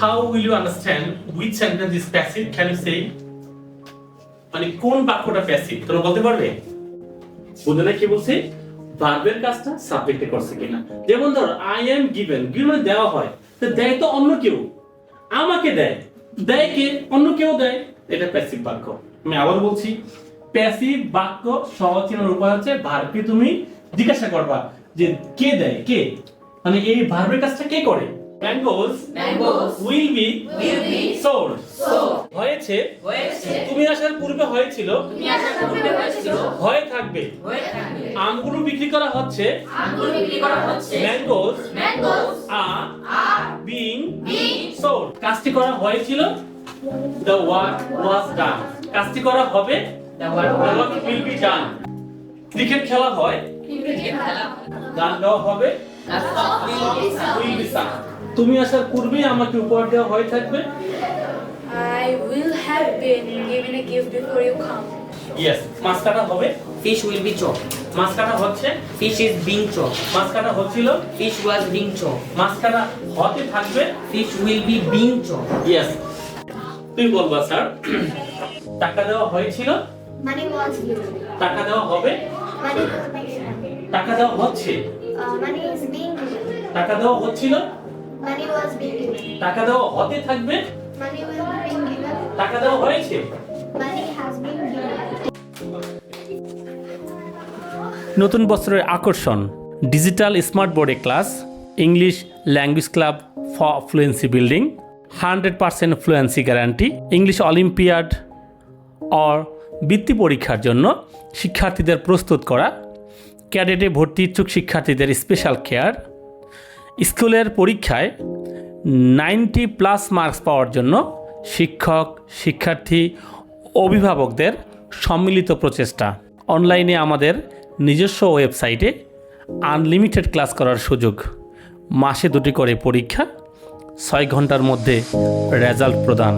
How will you understand which sentence is passive can you say মানে কোন বাক্যটা passive তোমরা বলতে পারবে? বুঝলে না কি বলছি? ভার্বের কাজটা সাবজেক্টে করছে কিনা। যেমন ধর আই এম গিভেন গিভেন দেওয়া হয়, তো দেয় তো অন্য কেউ। আমাকে দেয় দেয় কে? অন্য কেউ দেয়। এটা প্যাসিভ বাক্য। আমি আবার বলছি প্যাসিভ বাক্য সহজ চেনার উপায় হচ্ছে ভার্বকে তুমি জিজ্ঞাসা করবা যে কে দেয়, কে? মানে এই ভার্বের কাজটা কে করে? Mangoes Mangoes will be will be sold sold. হয়েছে? হয়েছে। তুমি আসার পূর্বে হয়েছিল? তুমি আসার পূর্বে হয়েছিল। হয়ে থাকবে। হয়ে থাকবে। আমগুলো বিক্রি করা হচ্ছে? আঙ্গুর বিক্রি করা হচ্ছে। Mangoes mangoes are are being being sold কাজটি করা হয়েছিল? দ্য ওয়ার্ক ওয়াজ ডান কাজটি করা হবে? The work will be done cricket খেলা হয়? Cricket খেলা গান গাওয়া হবে? উইল বি সাং তুমি আসার পূর্বেই আমাকে উপহার দেওয়া হয়ে থাকবে I will have been given a gift before you come. Yes মাছ কাটা হবে Fish will be chopped. মাছ কাটা হচ্ছে Fish is being chopped. মাছ কাটা হচ্ছিল Fish was being chopped. মাছ কাটা হতে থাকবে Fish will be being chopped. Yes তুমি বলবা স্যার টাকা দেওয়া হয়েছিল Money was given. টাকা দেওয়া হবে given. টাকা দেওয়া হচ্ছে Uh, money is being given. টাকা দেওয়া হচ্ছিল Money was being given. টাকা দেওয়া হতে থাকবে Money will be being given. টাকা দেওয়া হয়েছে Money has been given. নতুন বছরের আকর্ষণ ডিজিটাল স্মার্ট বোর্ডে class English language club for fluency building hundred percent fluency guarantee English Olympiad or বৃত্তি পরীক্ষার জন্য শিক্ষার্থীদের প্রস্তুত করা ক্যাডেটে ভর্তি ইচ্ছুক শিক্ষার্থীদের স্পেশাল কেয়ার স্কুলের পরীক্ষায় নাইনটি প্লাস মার্কস পাওয়ার জন্য শিক্ষক, শিক্ষার্থী, অভিভাবকদের সম্মিলিত প্রচেষ্টা। অনলাইনে আমাদের নিজস্ব ওয়েবসাইটে আনলিমিটেড ক্লাস করার সুযোগ। মাসে দুটি করে পরীক্ষা, ছয় ঘণ্টার মধ্যে রেজাল্ট প্রদান।